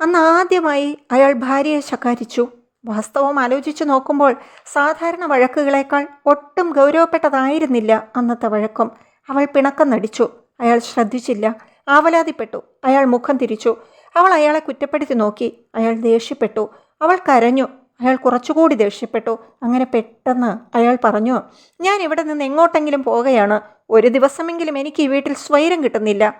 അന്ന് ആദ്യമായി അയാൾ ഭാര്യയെ ശകാരിച്ചു. വാസ്തവം ആലോചിച്ചു നോക്കുമ്പോൾ സാധാരണ വഴക്കുകളേക്കാൾ ഒട്ടും ഗൗരവപ്പെട്ടതായിരുന്നില്ല അന്നത്തെ വഴക്കം. അവൾ പിണക്കം നടിച്ചു. അയാൾ ശ്രദ്ധിച്ചില്ല. ആവലാതിപ്പെട്ടു. അയാൾ മുഖം തിരിച്ചു. അവൾ അയാളെ കുറ്റപ്പെടുത്തി നോക്കി. അയാൾ ദേഷ്യപ്പെട്ടു. അവൾ കരഞ്ഞു. അയാൾ കുറച്ചുകൂടി ദേഷ്യപ്പെട്ടു. അങ്ങനെ പെട്ടെന്ന് അയാൾ പറഞ്ഞു ഞാൻ ഇവിടെ നിന്ന് എങ്ങോട്ടെങ്കിലും പോകുകയാണ് ഒരു ദിവസമെങ്കിലും എനിക്ക് ഈ വീട്ടിൽ സ്വൈരം കിട്ടുന്നില്ല.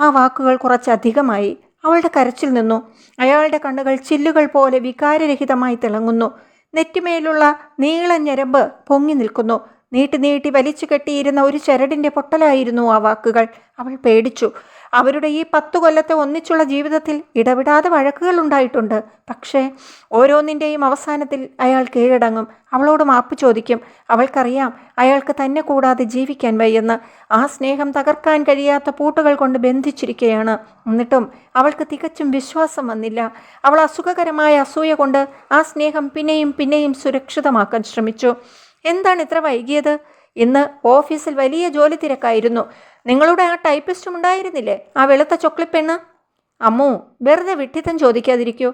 ആ വാക്കുകൾ കുറച്ചധികമായി. അവളുടെ കരച്ചിൽ നിന്നു. അയാളുടെ കണ്ണുകൾ ചില്ലുകൾ പോലെ വികാരരഹിതമായി തിളങ്ങുന്നു. നെറ്റിമേലുള്ള നീള ഞരമ്പ് പൊങ്ങി നിൽക്കുന്നു. നീട്ടി നീട്ടി വലിച്ചു കെട്ടിയിരുന്ന ഒരു ചരടിന്റെ പൊട്ടലായിരുന്നു ആ വാക്കുകൾ. അവൾ പേടിച്ചു. അവരുടെ ഈ പത്തു കൊല്ലത്തെ ഒന്നിച്ചുള്ള ജീവിതത്തിൽ ഇടവിടാതെ വഴക്കുകൾ ഉണ്ടായിട്ടുണ്ട്. പക്ഷേ ഓരോന്നിന്റെയും അവസാനത്തിൽ അയാൾ കീഴടങ്ങും. അവളോട് മാപ്പ് ചോദിക്കും. അവൾക്കറിയാം അയാൾക്ക് തന്നെ കൂടാതെ ജീവിക്കാൻ വയ്യെന്ന്. ആ സ്നേഹം തകർക്കാൻ കഴിയാത്ത പൂട്ടുകൾ കൊണ്ട് ബന്ധിച്ചിരിക്കുകയാണ് എന്നിട്ടും അവൾക്ക് തികച്ചും വിശ്വാസം വന്നില്ല. അവൾ അസുഖകരമായ അസൂയ കൊണ്ട് ആ സ്നേഹം പിന്നെയും പിന്നെയും സുരക്ഷിതമാക്കാൻ ശ്രമിച്ചു. എന്താണ് ഇത്ര വൈകിയത്? ഇന്ന് ഓഫീസിൽ വലിയ ജോലി തിരക്കായിരുന്നു. നിങ്ങളുടെ ആ ടൈപ്പിസ്റ്റും ഉണ്ടായിരുന്നില്ലേ? ആ വെളുത്ത ചൊക്ലിപ്പെണ്ണ് അമ്മു വെറുതെ വിട്ടിത്തം ചോദിക്കാതിരിക്കൂ.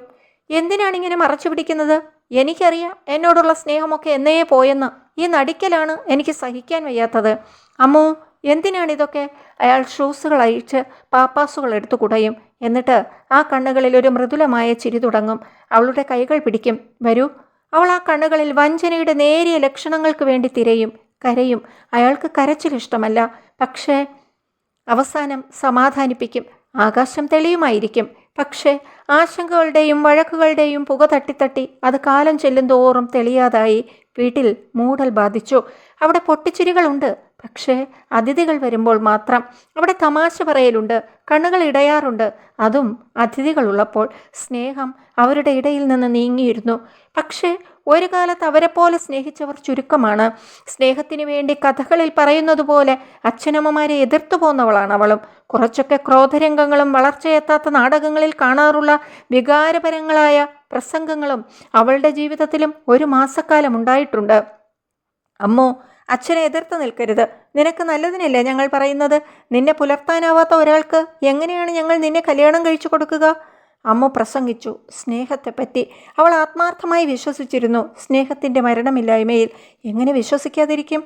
എന്തിനാണ് ഇങ്ങനെ മറച്ചു പിടിക്കുന്നത്? എനിക്കറിയാം എന്നോടുള്ള സ്നേഹമൊക്കെ എന്നേ പോയെന്ന്. ഈ നടിക്കലാണ് എനിക്ക് സഹിക്കാൻ വയ്യാത്തത്. അമ്മു എന്തിനാണിതൊക്കെ അയാൾ ഷൂസുകൾ അഴിച്ച് പാപ്പാസുകൾ എടുത്തു കുടയും. എന്നിട്ട് ആ കണ്ണുകളിൽ ഒരു മൃദുലമായ ചിരി തുടങ്ങും. അവളുടെ കൈകൾ പിടിക്കും. വരൂ. അവൾ ആ കണ്ണുകളിൽ വഞ്ചനയുടെ നേരിയ ലക്ഷണങ്ങൾക്ക് വേണ്ടി തിരയും. കരയും. അയാൾക്ക് കരച്ചിൽ ഇഷ്ടമല്ല. പക്ഷേ അവസാനം സമാധാനിപ്പിക്കും. ആകാശം തെളിയുമായിരിക്കും. പക്ഷേ ആശങ്കകളുടെയും വഴക്കുകളുടെയും പുക തട്ടിത്തട്ടി അത് കാലം ചെല്ലുന്തോറും തെളിയാതായി വീട്ടിൽ മൂടൽ ബാധിച്ചു. അവിടെ പൊട്ടിച്ചിരികളുണ്ട്. പക്ഷേ അതിഥികൾ വരുമ്പോൾ മാത്രം. അവിടെ തമാശ പറയലുണ്ട്. കണ്ണുകൾ ഇടയാറുണ്ട്. അതും അതിഥികളുള്ളപ്പോൾ സ്നേഹം അവരുടെ ഇടയിൽ നിന്ന് നീങ്ങിയിരുന്നു. പക്ഷേ ഒരു കാലത്ത് പോലെ സ്നേഹിച്ചവർ ചുരുക്കമാണ്. സ്നേഹത്തിന് വേണ്ടി കഥകളിൽ പറയുന്നത് പോലെ അച്ഛനമ്മമാരെ എതിർത്തു പോന്നവളാണ് അവളും. കുറച്ചൊക്കെ ക്രോധരംഗങ്ങളും വളർച്ചയെത്താത്ത നാടകങ്ങളിൽ കാണാറുള്ള വികാരപരങ്ങളായ പ്രസംഗങ്ങളും അവളുടെ ജീവിതത്തിലും ഒരു മാസക്കാലം ഉണ്ടായിട്ടുണ്ട്. അമ്മോ അച്ഛനെ എതിർത്ത് നിൽക്കരുത്. നിനക്ക് നല്ലതിനല്ലേ ഞങ്ങൾ പറയുന്നത്? നിന്നെ പുലർത്താനാവാത്ത ഒരാൾക്ക് എങ്ങനെയാണ് ഞങ്ങൾ നിന്നെ കല്യാണം കഴിച്ചു കൊടുക്കുക? അമ്മ പ്രസംഗിച്ചു. സ്നേഹത്തെപ്പറ്റി അവൾ ആത്മാർത്ഥമായി വിശ്വസിച്ചിരുന്നു. സ്നേഹത്തിന്റെ മരണമില്ലായ്മയിൽ എങ്ങനെ വിശ്വസിക്കാതിരിക്കും?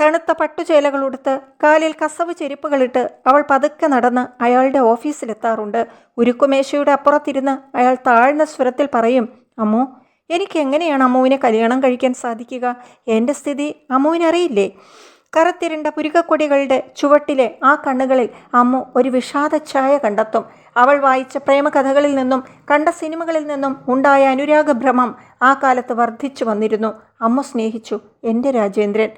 തണുത്ത പട്ടുചേലകളുടുത്ത് കാലിൽ കസവ് ചെരുപ്പുകളിട്ട് അവൾ പതുക്കെ നടന്ന് അയാളുടെ ഓഫീസിലെത്താറുണ്ട്. ഉരുക്കുമേശയുടെ അപ്പുറത്തിരുന്ന് അയാൾ താഴ്ന്ന സ്വരത്തിൽ പറയും അമ്മു എനിക്ക് എങ്ങനെയാണ് അമ്മുവിനെ കല്യാണം കഴിക്കാൻ സാധിക്കുക? എന്റെ സ്ഥിതി അമ്മുവിനറിയില്ലേ? കറുത്തിരുണ്ട പുരുകക്കൊടികളുടെ ചുവട്ടിലെ ആ കണ്ണുകളിൽ അമ്മു ഒരു വിഷാദ ഛായ കണ്ടെത്തും. അവൾ വായിച്ച പ്രേമകഥകളിൽ നിന്നും കണ്ട സിനിമകളിൽ നിന്നും ഉണ്ടായ അനുരാഗഭ്രമം ആ കാലത്ത് വർദ്ധിച്ചു വന്നിരുന്നു. അമ്മ സ്നേഹിച്ചു. എന്റെ രാജേന്ദ്രൻ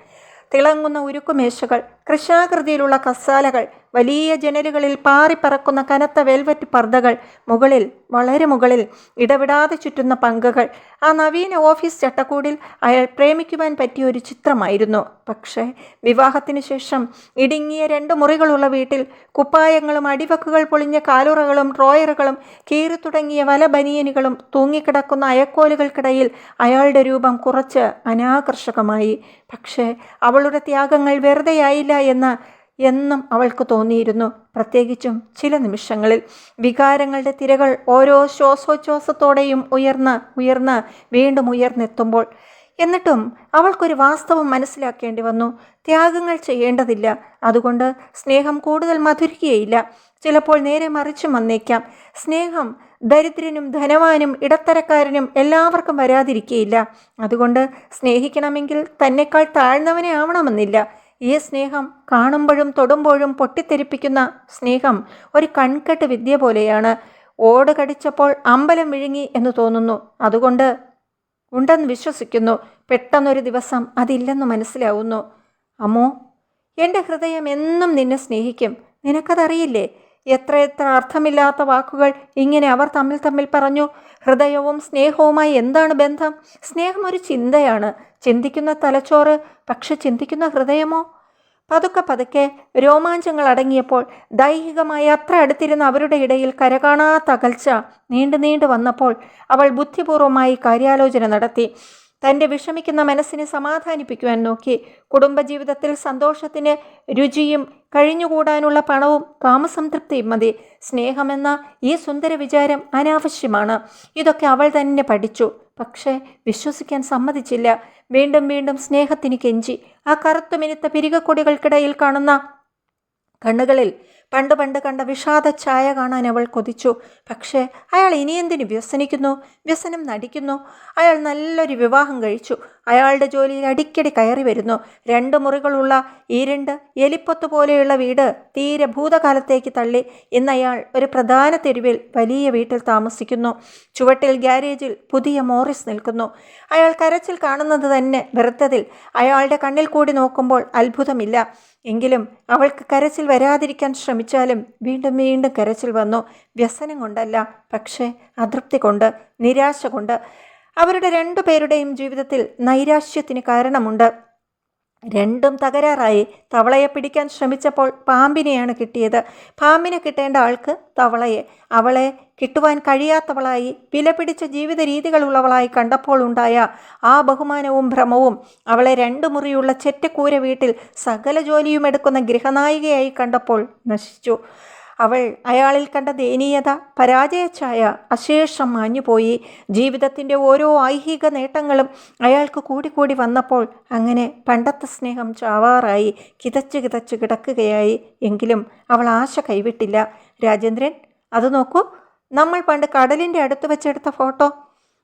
തിളങ്ങുന്ന ഉരുക്കുമേശകൾ കൃഷ്ണാകൃതിയിലുള്ള കസാലകൾ വലിയ ജനലുകളിൽ പാറിപ്പറക്കുന്ന കനത്ത വെൽവെറ്റ് പർദ്ദകൾ മുകളിൽ വളരെ മുകളിൽ ഇടവിടാതെ ചുറ്റുന്ന പങ്കകൾ. ആ നവീന ഓഫീസ് ചട്ടക്കൂടിൽ അയാൾ പ്രേമിക്കുവാൻ പറ്റിയ ഒരു ചിത്രമായിരുന്നു. പക്ഷേ വിവാഹത്തിന് ശേഷം ഇടുങ്ങിയ രണ്ട് മുറികളുള്ള വീട്ടിൽ കുപ്പായങ്ങളും അടിവക്കുകൾ പൊളിഞ്ഞ കാലുറകളും ഡ്രോയറുകളും കീറി തുടങ്ങിയ വല ബനിയനുകളും തൂങ്ങിക്കിടക്കുന്ന അയക്കോലുകൾക്കിടയിൽ അയാളുടെ രൂപം കുറച്ച് അനാകർഷകമായി. പക്ഷേ അവളുടെ ത്യാഗങ്ങൾ വെറുതെയായില്ല എന്ന് എന്നും അവൾക്ക് തോന്നിയിരുന്നു. പ്രത്യേകിച്ചും ചില നിമിഷങ്ങളിൽ വികാരങ്ങളുടെ തിരകൾ ഓരോ ശ്വാസോച്ഛ്വാസത്തോടെയും ഉയർന്ന് ഉയർന്ന് വീണ്ടും ഉയർന്നെത്തുമ്പോൾ എന്നിട്ടും അവൾക്കൊരു വാസ്തവം മനസ്സിലാക്കേണ്ടി വന്നു. ത്യാഗങ്ങൾ ചെയ്യേണ്ടതില്ല. അതുകൊണ്ട് സ്നേഹം കൂടുതൽ മധുരിക്കുകയില്ല. ചിലപ്പോൾ നേരെ മറിച്ചും വന്നേക്കാം. സ്നേഹം ദരിദ്രനും ധനവാനും ഇടത്തരക്കാരനും എല്ലാവർക്കും വരാതിരിക്കുകയില്ല അതുകൊണ്ട് സ്നേഹിക്കണമെങ്കിൽ തന്നെക്കാൾ താഴ്ന്നവനെ ആവണമെന്നില്ല. ഈ സ്നേഹം കാണുമ്പോഴും തൊടുമ്പോഴും പൊട്ടിത്തെരിപ്പിക്കുന്ന സ്നേഹം ഒരു കൺകെട്ട് വിദ്യ പോലെയാണ്. ഓട് കടിച്ചപ്പോൾ അമ്പലം വിഴുങ്ങി എന്ന് തോന്നുന്നു. അതുകൊണ്ട് ഉണ്ടെന്ന് വിശ്വസിക്കുന്നു. പെട്ടെന്നൊരു ദിവസം അതില്ലെന്ന് മനസ്സിലാവുന്നു. അമ്മോ എന്റെ ഹൃദയം എന്നും നിന്നെ സ്നേഹിക്കും. നിനക്കതറിയില്ലേ? എത്രയെത്ര അർത്ഥമില്ലാത്ത വാക്കുകൾ ഇങ്ങനെ അവർ തമ്മിൽ തമ്മിൽ പറഞ്ഞു. ഹൃദയവും സ്നേഹവുമായി എന്താണ് ബന്ധം? സ്നേഹം ഒരു ചിന്തയാണ്. ചിന്തിക്കുന്ന തലച്ചോറ് പക്ഷെ ചിന്തിക്കുന്ന ഹൃദയമോ? പതുക്കെ പതുക്കെ രോമാഞ്ചങ്ങൾ അടങ്ങിയപ്പോൾ ദൈഹികമായി അത്ര അടുത്തിരുന്ന അവരുടെ ഇടയിൽ കരകാണാത്ത അകൽച്ച നീണ്ടു നീണ്ടു വന്നപ്പോൾ അവൾ ബുദ്ധിപൂർവമായി കാര്യാലോചന നടത്തി. തന്റെ വിഷമിക്കുന്ന മനസ്സിനെ സമാധാനിപ്പിക്കുവാൻ നോക്കി. കുടുംബജീവിതത്തിൽ സന്തോഷത്തിന് രുചിയും കഴിഞ്ഞുകൂടാനുള്ള പണവും കാമസംതൃപ്തിയും മതി. സ്നേഹമെന്ന ഈ സുന്ദര വിചാരം അനാവശ്യമാണ്. ഇതൊക്കെ അവൾ തന്നെ പഠിച്ചു. പക്ഷേ വിശ്വസിക്കാൻ സമ്മതിച്ചില്ല. വീണ്ടും വീണ്ടും സ്നേഹത്തിന് കെഞ്ചി. ആ കറുത്തുമിനുത്ത പിരികക്കൊടികൾക്കിടയിൽ കാണുന്ന കണ്ണുകളിൽ പണ്ട് പണ്ട് കണ്ട വിഷാദ ഛായ കാണാൻ അവൾ കൊതിച്ചു. പക്ഷേ അയാൾ ഇനിയെന്തിനു വ്യസനിക്കുന്നു? വ്യസനം നടിക്കുന്നു. അയാൾ നല്ലൊരു വിവാഹം കഴിച്ചു. അയാളുടെ ജോലിയിൽ അടിക്കടി കയറി വരുന്നു. രണ്ട് മുറികളുള്ള ഈരണ്ട് എലിപ്പൊത്ത് പോലെയുള്ള വീട് തീരെ ഭൂതകാലത്തേക്ക് തള്ളി. ഇന്ന് അയാൾ ഒരു പ്രധാന തെരുവിൽ വലിയ വീട്ടിൽ താമസിക്കുന്നു. ചുവട്ടിൽ ഗ്യാരേജിൽ പുതിയ മോറിസ് നിൽക്കുന്നു. അയാൾ കരച്ചിൽ കാണുന്നത് തന്നെ വെറുത്തതിൽ. അയാളുടെ കണ്ണിൽ കൂടി നോക്കുമ്പോൾ അത്ഭുതമില്ല. എങ്കിലും അവൾക്ക് കരച്ചിൽ വരാതിരിക്കാൻ ശ്രമിച്ചാലും വീണ്ടും വീണ്ടും കരച്ചിൽ വന്നു. വ്യസനം കൊണ്ടല്ല പക്ഷേ അതൃപ്തി കൊണ്ട് നിരാശ കൊണ്ട്. അവരുടെ രണ്ടു പേരുടെയും ജീവിതത്തിൽ നൈരാശ്യത്തിന് കാരണമുണ്ട്. രണ്ടും തകരാറായി. തവളയെ പിടിക്കാൻ ശ്രമിച്ചപ്പോൾ പാമ്പിനെയാണ് കിട്ടിയത്. പാമ്പിനെ കിട്ടേണ്ട ആൾക്ക് തവളയെ. അവളെ കിട്ടുവാൻ കഴിയാത്തവളായി വിലപിടിച്ച ജീവിത രീതികളുള്ളവളായി കണ്ടപ്പോൾ ഉണ്ടായ ആ ബഹുമാനവും ഭ്രമവും അവളെ രണ്ടു മുറിയുള്ള ചെറ്റക്കൂര വീട്ടിൽ സകല ജോലിയും എടുക്കുന്ന ഗൃഹനായികയായി കണ്ടപ്പോൾ നശിച്ചു. അവൾ അയാളിൽ കണ്ട ദയനീയത പരാജയച്ഛായ അശേഷം മാഞ്ഞുപോയി. ജീവിതത്തിന്റെ ഓരോ ഐഹിക നേട്ടങ്ങളും അയാൾക്ക് കൂടിക്കൂടി വന്നപ്പോൾ അങ്ങനെ പണ്ടത്തെ സ്നേഹം ചാവാറായി കിതച്ച് കിതച്ച് കിടക്കുകയായി. എങ്കിലും അവൾ ആശ കൈവിട്ടില്ല. രാജേന്ദ്രൻ അത് നോക്കൂ. നമ്മൾ പണ്ട് കടലിന്റെ അടുത്ത് വെച്ചെടുത്ത ഫോട്ടോ.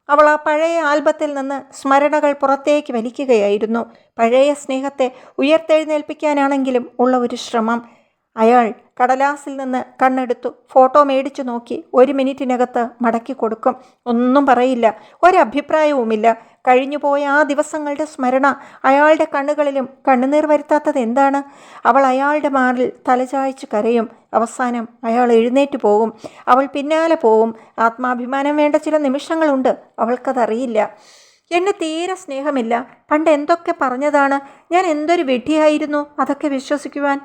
അവൾ ആ പഴയ ആൽബത്തിൽ നിന്ന് സ്മരണകൾ പുറത്തേക്ക് വലിക്കുകയായിരുന്നു. പഴയ സ്നേഹത്തെ ഉയർത്തെഴുന്നേൽപ്പിക്കാനാണെങ്കിലും ഉള്ള ഒരു ശ്രമം. അയാൾ കടലാസിൽ നിന്ന് കണ്ണെടുത്തു. ഫോട്ടോ മേടിച്ചു നോക്കി. ഒരു മിനിറ്റിനകത്ത് മടക്കി കൊടുക്കും. ഒന്നും പറയില്ല. ഒരഭിപ്രായവുമില്ല. കഴിഞ്ഞുപോയ ആ ദിവസങ്ങളുടെ സ്മരണ അയാളുടെ കണ്ണുകളിലും കണ്ണുനീർ വരുത്താത്തത് എന്താണ്? അവൾ അയാളുടെ മാറിൽ തലചായ്ച്ച് കരയും. അവസാനം അയാൾ എഴുന്നേറ്റ് പോകും. അവൾ പിന്നാലെ പോവും. ആത്മാഭിമാനം വേണ്ട ചില നിമിഷങ്ങളുണ്ട്. അവൾക്കതറിയില്ല. എന്നെ തീരെ സ്നേഹമില്ല. പണ്ട് എന്തൊക്കെ പറഞ്ഞതാണ്? ഞാൻ എന്തൊരു വിഡ്ഢിയായിരുന്നു? അതൊക്കെ വിശ്വസിക്കുവാൻ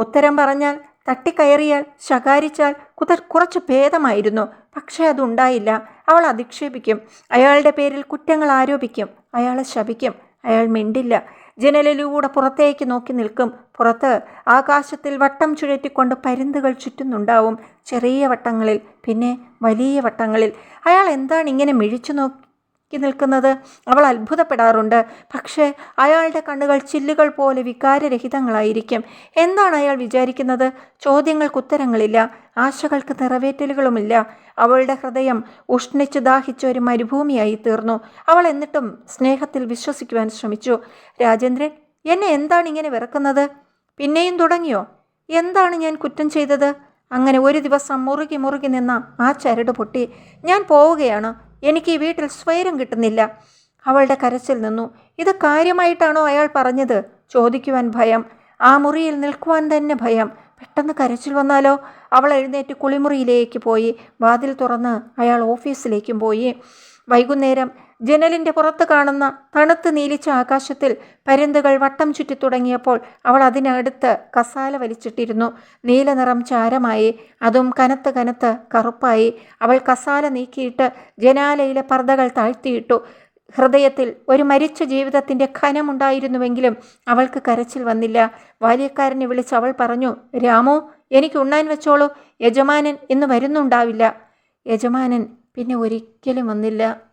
ഉത്തരം പറഞ്ഞാൽ തട്ടിക്കയറിയാൽ ശകാരിച്ചാൽ കുത കുറച്ച് ഭേദമായിരുന്നു. പക്ഷേ അതുണ്ടായില്ല. അവൾ അധിക്ഷേപിക്കും. അയാളുടെ പേരിൽ കുറ്റങ്ങൾ ആരോപിക്കും. അയാളെ ശപിക്കും. അയാൾ മിണ്ടില്ല. ജനലിലൂടെ പുറത്തേക്ക് നോക്കി നിൽക്കും. പുറത്ത് ആകാശത്തിൽ വട്ടം ചുഴറ്റിക്കൊണ്ട് പരുന്തുകൾ ചുറ്റുന്നുണ്ടാവും. ചെറിയ വട്ടങ്ങളിൽ പിന്നെ വലിയ വട്ടങ്ങളിൽ. അയാൾ എന്താണ് ഇങ്ങനെ മിഴിച്ചു നോക്കി നിൽക്കുന്നത് അവൾ അത്ഭുതപ്പെടാറുണ്ട്. പക്ഷേ അയാളുടെ കണ്ണുകൾ ചില്ലുകൾ പോലെ വികാരരഹിതങ്ങളായിരിക്കും. എന്താണ് അയാൾ വിചാരിക്കുന്നത്? ചോദ്യങ്ങൾക്ക് ഉത്തരങ്ങളില്ല. ആശകൾക്ക് നിറവേറ്റലുകളുമില്ല. അവളുടെ ഹൃദയം ഉഷ്ണിച്ചു ദാഹിച്ച ഒരു മരുഭൂമിയായി തീർന്നു. അവൾ എന്നിട്ടും സ്നേഹത്തിൽ വിശ്വസിക്കുവാൻ ശ്രമിച്ചു. രാജേന്ദ്രൻ എന്നെ എന്താണ് ഇങ്ങനെ വിറക്കുന്നത്? പിന്നെയും തുടങ്ങിയോ? എന്താണ് ഞാൻ കുറ്റം ചെയ്തത്? അങ്ങനെ ഒരു ദിവസം മുറുകി മുറുകി നിന്ന ആ ചരട് പൊട്ടി. ഞാൻ പോവുകയാണ്. എനിക്ക് ഈ വീട്ടിൽ സ്വൈരം കിട്ടുന്നില്ല. അവളുടെ കരച്ചിൽ നിന്നു. ഇത് കാര്യമായിട്ടാണോ അയാൾ പറഞ്ഞത്? ചോദിക്കുവാൻ ഭയം. ആ മുറിയിൽ നിൽക്കുവാൻ തന്നെ ഭയം. പെട്ടെന്ന് കരച്ചിൽ വന്നാലോ? അവൾ എഴുന്നേറ്റ് കുളിമുറിയിലേക്ക് പോയി. വാതിൽ തുറന്ന് അയാൾ ഓഫീസിലേക്കും പോയി. വൈകുന്നേരം ജനലിന്റെ പുറത്ത് കാണുന്ന തണുത്ത് നീലിച്ച ആകാശത്തിൽ പരുന്തുകൾ വട്ടം ചുറ്റി തുടങ്ങിയപ്പോൾ അവൾ അതിനടുത്ത് കസാല വലിച്ചിട്ടിരുന്നു. നീലനിറം ചാരമായി അതും കനത്ത് കനത്ത് കറുപ്പായി. അവൾ കസാല നീക്കിയിട്ട് ജനാലയിലെ പർദ്ദകൾ താഴ്ത്തിയിട്ടു. ഹൃദയത്തിൽ ഒരു മരിച്ച ജീവിതത്തിന്റെ ഖനമുണ്ടായിരുന്നുവെങ്കിലും അവൾക്ക് കരച്ചിൽ വന്നില്ല. വാല്യക്കാരനെ വിളിച്ച് അവൾ പറഞ്ഞു രാമു എനിക്ക് ഉണ്ണാൻ വെച്ചോളൂ. യജമാനൻ ഇന്ന് വരുന്നുണ്ടാവില്ല. യജമാനൻ പിന്നെ ഒരിക്കലും വന്നില്ല.